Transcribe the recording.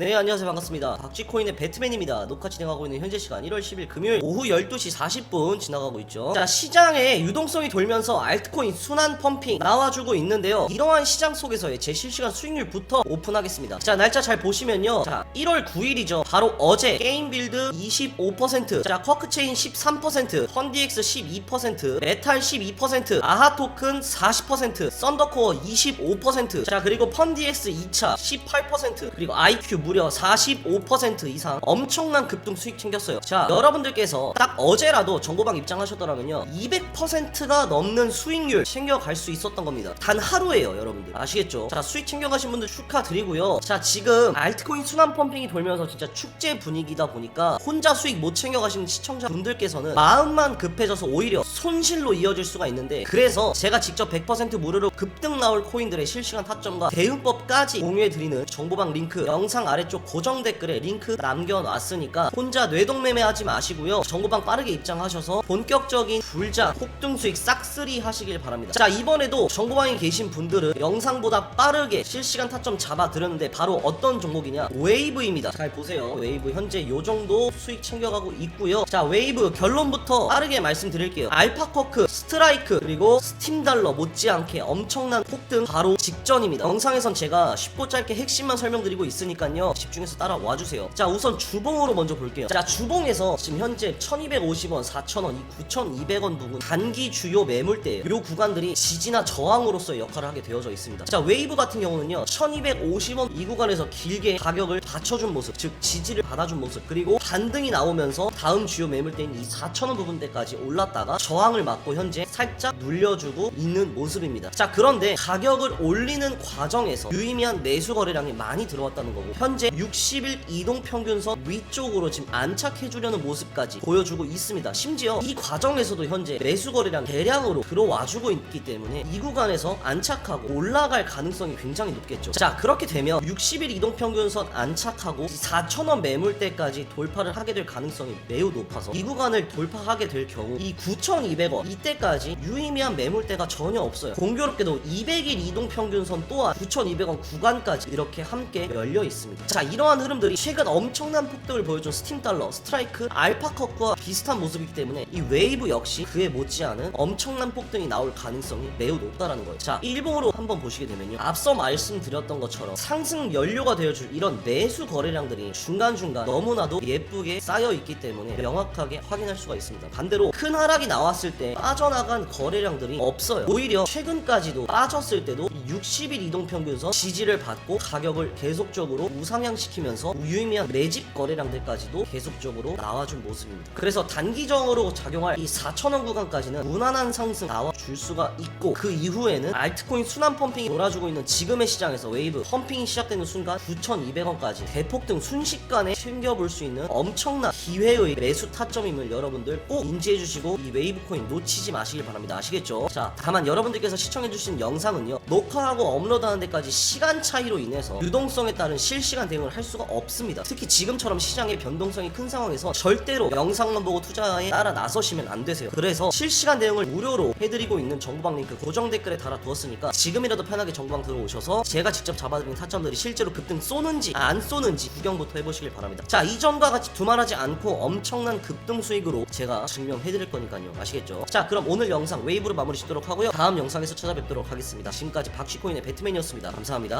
네 안녕하세요. 반갑습니다. 박쥐코인의 배트맨입니다. 녹화 진행하고 있는 현재 시간 1월 10일 금요일 오후 12시 40분 지나가고 있죠. 자 시장에 유동성이 돌면서 알트코인 순환 펌핑 나와주고 있는데요. 이러한 시장 속에서의 제 실시간 수익률부터 오픈하겠습니다. 자 날짜 잘 보시면요. 자 1월 9일이죠. 바로 어제 게임빌드 25%자 쿼크체인 13% 펀디엑스 12% 메탈 12% 아하토큰 40% 썬더코어 25%자 그리고 펀디엑스 2차 18% 그리고 IQ 무려 45% 이상 엄청난 급등 수익 챙겼어요. 자, 여러분들께서 딱 어제라도 정보방 입장하셨더라면요. 200%가 넘는 수익률 챙겨갈 수 있었던 겁니다. 단 하루에요, 여러분들. 아시겠죠? 자, 수익 챙겨가신 분들 축하드리고요. 자, 지금 알트코인 순환 펌핑이 돌면서 진짜 축제 분위기다 보니까 혼자 수익 못 챙겨가시는 시청자분들께서는 마음만 급해져서 오히려 손실로 이어질 수가 있는데 그래서 제가 직접 100% 무료로 급등 나올 코인들의 실시간 타점과 대응법까지 공유해드리는 정보방 링크 영상 아래쪽 고정 댓글에 링크 남겨놨으니까 혼자 뇌동매매하지 마시고요. 정보방 빠르게 입장하셔서 본격적인 불자 폭등 수익 싹쓸이 하시길 바랍니다. 자 이번에도 정보방에 계신 분들은 영상보다 빠르게 실시간 타점 잡아드렸는데 바로 어떤 종목이냐? 웨이브입니다. 잘 보세요. 웨이브 현재 요 정도 수익 챙겨가고 있고요. 자 웨이브 결론부터 빠르게 말씀드릴게요 알파커크 스트라이크 그리고 스팀달러 못지않게 엄청난 폭등 바로 직전입니다. 영상에선 제가 쉽고 짧게 핵심만 설명드리고 있으니까요. 집중해서 따라와 주세요. 자 우선 주봉으로 먼저 볼게요. 자 주봉에서 지금 현재 1250원 4000원 이 9200원 부분 단기 주요 매물대 요. 구간들이 지지나 저항으로서의 역할을 하게 되어져 있습니다. 자 웨이브 같은 경우는요. 1250원 이 구간에서 길게 가격을 받쳐준 모습 즉 지지를 받아준 모습 그리고 반등이 나오면서 다음 주요 매물대인 이 4000원 부분대까지 올랐다가 저 항을 맞고 현재 살짝 눌려주고 있는 모습입니다. 자 그런데 가격을 올리는 과정에서 유의미한 매수 거래량이 많이 들어왔다는 거고 현재 60일 이동 평균선 위쪽으로 지금 안착해 주려는 모습까지 보여주고 있습니다. 심지어 이 과정에서도 현재 매수 거래량 대량으로 들어와 주고 있기 때문에 이 구간에서 안착하고 올라갈 가능성이 굉장히 높겠죠. 자 그렇게 되면 60일 이동 평균선 안착하고 4천원 매물대까지 돌파를 하게 될 가능성이 매우 높아서 이 구간을 돌파하게 될 경우 이 9,200원. 이때까지 유의미한 매물대가 전혀 없어요. 공교롭게도 200일 이동 평균선 또한 9,200원 구간까지 이렇게 함께 열려 있습니다. 자 이러한 흐름들이 최근 엄청난 폭등을 보여준 스팀 달러 스트라이크 알파컷과 비슷한 모습이기 때문에 이 웨이브 역시 그에 못지않은 엄청난 폭등이 나올 가능성이 매우 높다라는 거예요. 자 일봉으로 한번 보시게 되면요. 앞서 말씀드렸던 것처럼 상승 연료가 되어줄 이런 매수 거래량들이 중간중간 너무나도 예쁘게 쌓여 있기 때문에 명확하게 확인할 수가 있습니다. 반대로 큰 하락이 나왔을 때 빠져나간 거래량들이 없어요. 오히려 최근까지도 빠졌을 때도 60일 이동 평균선 지지를 받고 가격을 계속적으로 우상향시키면서 유의미한 매집 거래량들까지도 계속적으로 나와준 모습입니다. 그래서 단기적으로 작용할 이 4천원 구간까지는 무난한 상승 나와줄 수가 있고 그 이후에는 알트코인 순환 펌핑이 놀아주고 있는 지금의 시장에서 웨이브 펌핑이 시작되는 순간 9,200원까지 대폭등 순식간에 챙겨볼 수 있는 엄청난 기회의 매수 타점임을 여러분들 꼭 인지해 주시고 이 웨이브 코인 놓치지 마시길 바랍니다. 아시겠죠? 자 다만 여러분들께서 시청해 주신 영상은요 녹화하고 업로드하는 데까지 시간 차이로 인해서 유동성에 따른 실시간 대응을 할 수가 없습니다. 특히 지금처럼 시장의 변동성이 큰 상황에서 절대로 영상만 보고 투자에 따라 나서시면 안 되세요. 그래서 실시간 대응을 무료로 해드리고 있는 정보방 링크 고정 댓글에 달아두었으니까 지금이라도 편하게 정보방 들어오셔서 제가 직접 잡아드린 타점들이 실제로 급등 쏘는지 안 쏘는지 구경부터 해보시길 바랍니다. 자 이전과 같이 두말하지 않고 엄청난 급등 수익으로 제가 증명해드릴 거니까요 아시겠죠. 자 그럼 오늘 영상 웨이브로 마무리 짓도록 하고요. 다음 영상에서 찾아뵙도록 하겠습니다. 지금까지 박쥐코인의 배트맨이었습니다. 감사합니다